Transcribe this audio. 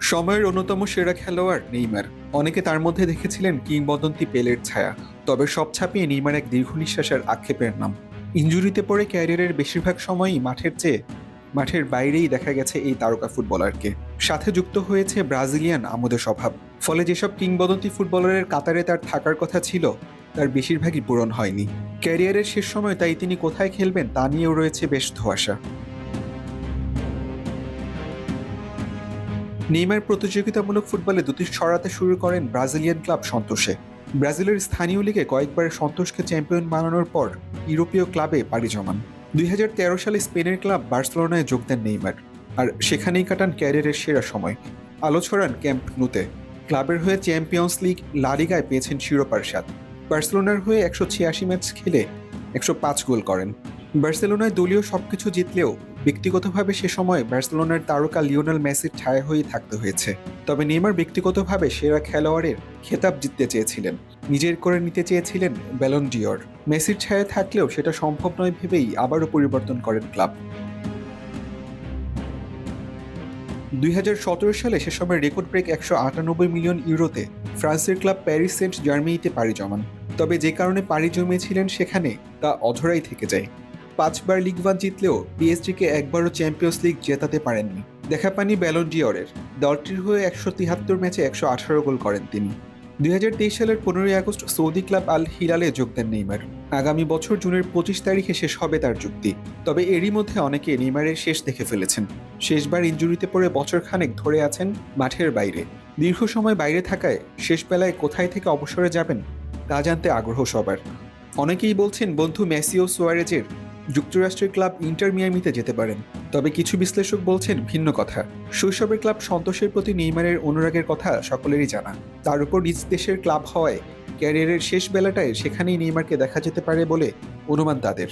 সময়ের অন্যতম সেরা খেলোয়াড় নেইমার। অনেকে তার মধ্যে দেখেছিলেন কিংবদন্তি পেলের ছায়া, তবে সব ছাপিয়ে নেইমার এক দীর্ঘ নিঃশ্বাসের আক্ষেপের নাম। ইঞ্জুরিতে পড়ে ক্যারিয়ারের বেশিরভাগ সময়ই মাঠের চেয়ে, মাঠের বাইরেই দেখা গেছে এই তারকা ফুটবলারকে। সাথে যুক্ত হয়েছে ব্রাজিলিয়ান আমোদের স্বভাব। ফলে যেসব কিংবদন্তি ফুটবলারের কাতারে তার থাকার কথা ছিল, তার বেশিরভাগই পূরণ হয়নি। ক্যারিয়ারের শেষ সময় তাই তিনি কোথায় খেলবেন তা নিয়েও রয়েছে বেশ ধোয়াশা। নেইমার প্রতিযোগিতামূলক ফুটবলে দুটি ছড়াতে শুরু করেন ব্রাজিলিয়ান ক্লাব সন্তোষে। ব্রাজিলের স্থানীয় লিগে কয়েকবার সন্তোষকে চ্যাম্পিয়ন বানানোর পর ইউরোপীয় ক্লাবে পাড়ি জমান। দুই হাজার তেরো সালে স্পেনের ক্লাব বার্সেলোনায় যোগ দেন নেইমার, আর সেখানেই কাটান ক্যারিয়ারের সেরা সময়। আলো ছড়ান ক্যাম্প নুতে। ক্লাবের হয়ে চ্যাম্পিয়ন্স লিগ লালিগায় পেয়েছেন শিরোপার স্বাদ। বার্সেলোনার হয়ে একশো ছিয়াশি ম্যাচ খেলে একশো পাঁচ গোল করেন। বার্সেলোনায় দলীয় সবকিছু জিতলেও ব্যক্তিগতভাবে সে সময় বার্সেলোনার তারকা লিওনেল মেসির ছায়া হয়েই থাকতে হয়েছে। তবে নেইমার ব্যক্তিগতভাবে সেরা খেলোয়াড়ের খেতাব জিততে চেয়েছিলেন। নিজের করে নিতে চেয়েছিলেন ব্যালন ডিওর মেসির ছায়া থাকলেও সেটা সম্ভব নয় ভেবেই আবারও পরিবর্তন করেন ক্লাব। দুই হাজার সতেরো সালে সে সময় রেকর্ড ব্রেক একশো আটানব্বই মিলিয়ন ইউরোতে ফ্রান্সের ক্লাব প্যারিস সেন্ট জার্মানিতে পাড়ি জমান। তবে যে কারণে পাড়ি জমিয়েছিলেন সেখানে তা অধরাই থেকে যায়। পাঁচবার লিগ ওয়ান জিতলেও পিএসজিকে একবারও চ্যাম্পিয়ন্স লিগ জেতাতে পারেননি। দেখা পানি ব্যালন ডিওরের দলটির হয়ে একশো তিয়াত্তর ম্যাচে একশো আঠারো গোল করেন তিনি। দুই সালের পনেরোই আগস্ট সৌদি ক্লাব আল হিলালে যোগ দেন নেইমার। আগামী বছর জুনের পঁচিশ তারিখে শেষ হবে তার চুক্তি তবে এরই মধ্যে অনেকে নেইমারের শেষ দেখে ফেলেছেন। শেষবার ইঞ্জুরিতে পড়ে বছর খানেক ধরে আছেন মাঠের বাইরে। দীর্ঘ সময় বাইরে থাকায় শেষ বেলায় কোথায় থেকে অবসরে যাবেন তা জানতে আগ্রহ সবার। অনেকেই বলছেন বন্ধু মেসি ও সোয়ারেজের যুক্তরাষ্ট্রের ক্লাব ইন্টার মিয়ামিতে যেতে পারেন। তবে কিছু বিশ্লেষক বলছেন ভিন্ন কথা। শৈশবের ক্লাব সন্তোষের প্রতি নেইমারের অনুরাগের কথা সকলেরই জানা। তার উপর নিজ দেশের ক্লাব হওয়ায় ক্যারিয়ারের শেষ বেলাটায় সেখানেই নেইমারকে দেখা যেতে পারে বলে অনুমান তাদের।